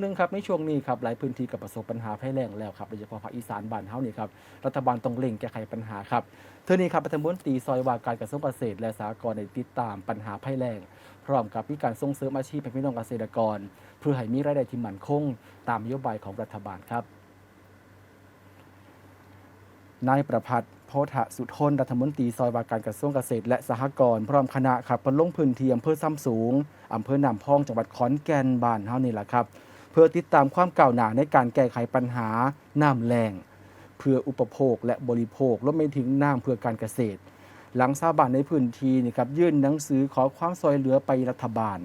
หนึ่งครับในช่วงนี้ครับหลายพื้นที่กับประสบปัญหาภัยแล้งแล้วครับโดยเฉพาะภาคอีสานบ้านเฮานี่ครับรัฐบาลต้องเร่งแก้ไขปัญหาครับเท่านี้ครับรัฐมนตรีซอยว่าการกระทรวงเกษตร และสหกรณ์ได้ติดตามปัญหาภัยแล้งพร้อมกับมีการส่งเสริมอาชีพให้พี่น้องเกษตรกร เพื่อให้มีรายได้ที่มั่นคง ตามนโยบายของรัฐบาลครับนายประพัฒน์โพธสุทนรัฐมนตรีซอยว่าการกระทรวงเกษตร และสหกรณ์พร้อมคณะครับไปลงพื้นที่อำเภอซ้ำสูงอำเภอหนามพองจังหวัดขอนแก่นบ้านเฮานี่แหละครับ เพื่อติดตามความก้าวหน้าในการแก้ไขปัญหาน้ำแรงเพื่ออุปโภคและบริโภครวมไปถึงน้ำเพื่อการเกษตร หลังชาวบ้านในพื้นที่นี่ครับยื่นหนังสือขอความช่วยเหลือไปรัฐบาล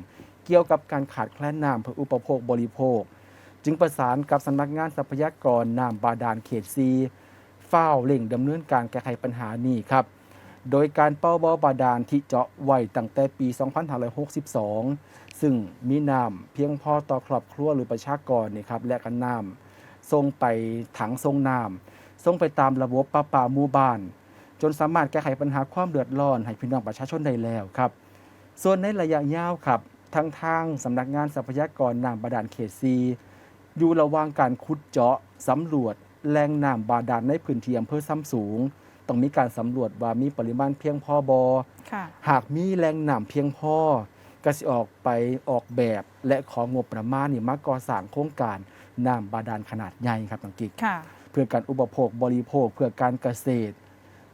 เกี่ยวกับการขาดแคลนน้ำเพื่ออุปโภคบริโภค จึงประสานกับสำนักงานทรัพยากรน้ำบาดาลเขตซีเฝ้าเร่งดำเนินการแก้ไขปัญหานี้ครับ โดยการเป้าบ่อบาดาลที่เจาะไว้ตั้งแต่ปี 2562 ซึ่งมีน้ำเพียงพอต่อครอบครัวหรือประชากรนี่ครับและกันน้ำส่งไปถังส่งน้ำส่งไปตามระบบประปาหมู่บ้าน จนสามารถแก้ไขปัญหาความเดือดร้อนให้พี่น้องประชาชนได้แล้วครับ ส่วนในระยะยาวครับทางทางสำนักงานทรัพยากรน้ำบาดาลเขตซีอยู่ระหว่างการขุดเจาะสำรวจแหล่งน้ำบาดาลในพื้นที่อำเภอซ้ำสูง ต้องมีการสำรวจว่ามีปริมาณเพียงพอบอค่ะหากมีแหล่งน้ำเพียงพอก็สิออกไปออกแบบและของงบประมาณนี่มาก่อสร้างโครงการน้ำบาดาลขนาดใหญ่ครับตังกิกค่ะเพื่อการอุปโภคบริโภคเพื่อการเกษตร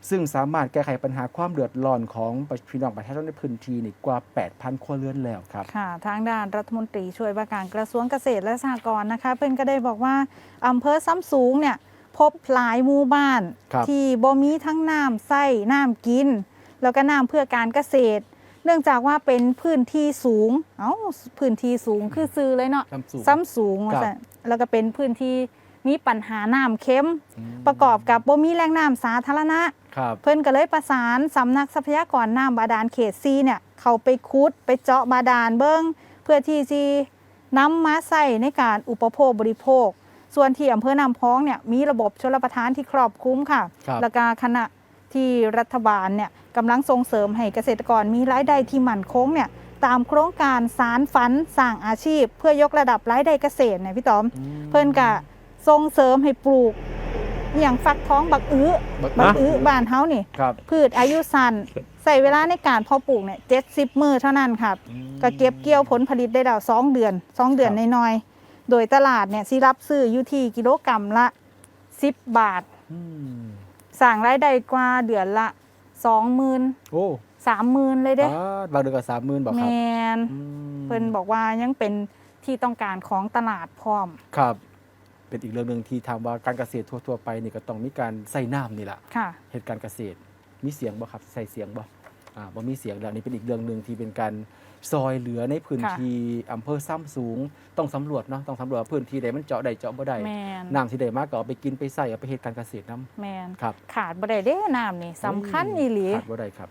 ซึ่งสามารถแก้ไขปัญหาความเดือดร้อนของพี่น้องประชาชนในพื้นที่นี่กว่า 8,000 ครัวเรือนแล้วครับค่ะ ทางด้านรัฐมนตรีช่วยว่าการกระทรวงเกษตรและสหกรณ์นะคะ เพิ่นก็ได้บอกว่าอำเภอซ้ำสูงเนี่ย พบหลายหมู่บ้าน ครับที่บ่มีทั้งน้ำใส้น้ำกิน แล้วก็น้ำเพื่อการเกษตร เนื่องจากว่าเป็นพื้นที่สูง เอ้าพื้นที่สูงคือซื้อเลยเนาะซ้ำสูง ซ้ำสูงครับว่าซั่นแล้วก็เป็นพื้นที่มีปัญหาน้ำเค็มอืมประกอบกับบ่มีแหล่งน้ำสาธารณะ ครับเพิ่นก็เลยประสานสำนักทรัพยากรน้ำบาดาลเขตซีเนี่ยเขาไปคุดไปเจาะบาดาลเบิ้งเพื่อที่จะนำมาใส่ในการอุปโภคบริโภค ส่วนที่อำเภอนำพ้องเนี่ยมีระบบชลประทานที่ครอบคลุมค่ะครับ แล้วก็ขณะที่รัฐบาลเนี่ยกำลังส่งเสริมให้เกษตรกรมีรายได้ที่มั่นคงเนี่ยตามโครงการสารฝันสร้างอาชีพ เพื่อยกระดับรายได้เกษตรเนี่ยพี่ต๋อม อืมเพิ่นกะส่งเสริมให้ปลูกอหย่างฟักท้องบักอื้อบักบักอื้อื้ออบ้านเฮานี่ ครับพืชอายุสั้นใส่เวลาในการเพาะปลูกเนี่ยเจ็ดสิบมือเท่านั้นครับ ก็เก็บเกี่ยวผลผลิตได้แล้วสองเดือนสองเดือนครับน้อยๆ โดยตลาดเนี่ยสิรับซื้ออยู่ที่กิโลกรัมละ 10 บาทอืมสั่งรายได้กว่าเดือนละสองหมื่นโอ้สามหมื่นเลยเด้บาทบางเดือนก็สามหมื่นบอกแมครับนอืมเพิ่นบอกว่ายังเป็นที่ต้องการของตลาดพร้อม ครับ เป็นอีกเรื่องหนึ่งที่ทำว่าการเกษตรทั่วๆไปนี่ก็ต้องมีการใส่น้ำนี่แหละค่ะ เหตุการณ์เกษตรมีเสียงบ่ครับใส่เสียงบ่ อ่าบ่มีเสียงแล้วนี่เป็นอีกเรื่องหนึ่งที่เป็นการซอยเหลือในพื้นค่ะ ที่อำเภอซ้ำสูง ต้องสำรวจเนาะต้องสำรวจว่าพื้นที่ใดมันเจาะได้เจาะบ่ได้แมนน้ำที่ใดมากก็เอาไปกินไปใส่เอาไปเหตุการณ์เกษตรน้แมนำครับขาดบ่ได้เด้น้ำนี่สำคัญอีหลี ขาดบ่ได้ครับ